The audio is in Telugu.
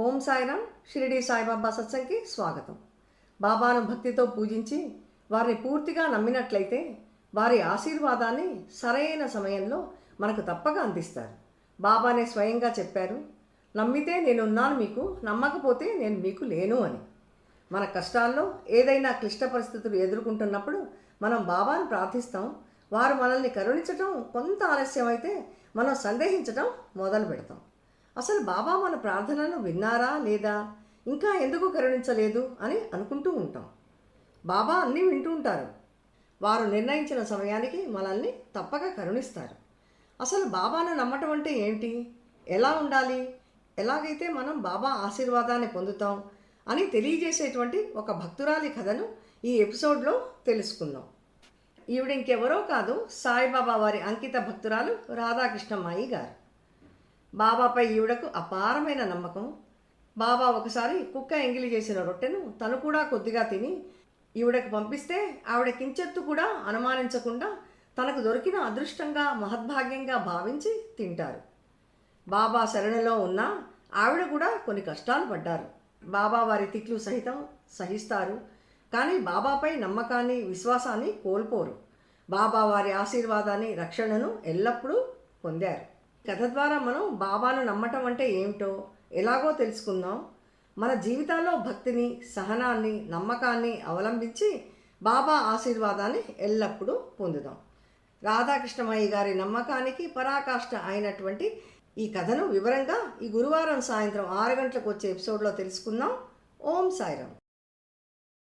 ఓం సాయిరామ్ షిరిడి సాయిబాబా సత్సంగ్కి స్వాగతం. బాబాను భక్తితో పూజించి వారిని పూర్తిగా నమ్మినట్లయితే వారి ఆశీర్వాదాన్ని సరైన సమయంలో మనకు తప్పక అందిస్తారు. బాబానే స్వయంగా చెప్పారు నమ్మితే నేనున్నాను మీకు నమ్మకపోతే నేను మీకు లేను అని. మన కష్టాల్లో ఏదైనా క్లిష్ట పరిస్థితులు ఎదుర్కొంటున్నప్పుడు మనం బాబాను ప్రార్థిస్తాం. వారు మనల్ని కరుణించటం కొంత ఆలస్యం అయితే మనం సందేహించటం మొదలు పెడతాం అసలు బాబా మన ప్రార్థనను విన్నారా లేదా? ఇంకా ఎందుకు కరుణించలేదు అని అనుకుంటూ ఉంటాం. బాబా అన్నీ వింటూ ఉంటారు. వారు నిర్ణయించిన సమయానికి మనల్ని తప్పక కరుణిస్తారు. అసలు బాబాను నమ్మటం అంటే ఏంటి? ఎలా ఉండాలి? ఎలాగైతే మనం బాబా ఆశీర్వాదాన్ని పొందుతాం అని తెలియజేసేటువంటి ఒక భక్తురాలి కథను ఈ ఎపిసోడ్లో తెలుసుకుందాం. ఈవిడ ఇంకెవరో కాదు సాయిబాబా వారి అంకిత భక్తురాలు రాధాకృష్ణమ్మాయి గారు. బాబాపై ఈవిడకు అపారమైన నమ్మకం. బాబా ఒకసారి కుక్క ఎంగిలి చేసిన రొట్టెను తను కూడా కొద్దిగా తిని ఈవిడకు పంపిస్తే ఆవిడ కించెత్తు కూడా అనుమానించకుండా తనకు దొరికిన అదృష్టంగా మహద్భాగ్యంగా భావించి తింటారు. బాబా శరణలో ఉన్న ఆవిడ కూడా కొన్ని కష్టాలు పడ్డారు. బాబా వారి తిట్లు సహితం సహిస్తారు కానీ బాబాపై నమ్మకాన్ని విశ్వాసాన్ని కోల్పోరు. బాబా వారి ఆశీర్వాదాన్ని రక్షణను ఎల్లప్పుడూ పొందారు. కథ ద్వారా మనం బాబాను నమ్మటం అంటే ఏమిటో ఎలాగో తెలుసుకుందాం. మన జీవితాల్లో భక్తిని సహనాన్ని నమ్మకాన్ని అవలంబించి బాబా ఆశీర్వాదాన్ని ఎల్లప్పుడూ పొందుదాం. రాధాకృష్ణమయ్య గారి నమ్మకానికి పరాకాష్ట అయినటువంటి ఈ కథను వివరంగా ఈ గురువారం సాయంత్రం ఆరు గంటలకు వచ్చే ఎపిసోడ్లో తెలుసుకుందాం. ఓం సాయిరామ్.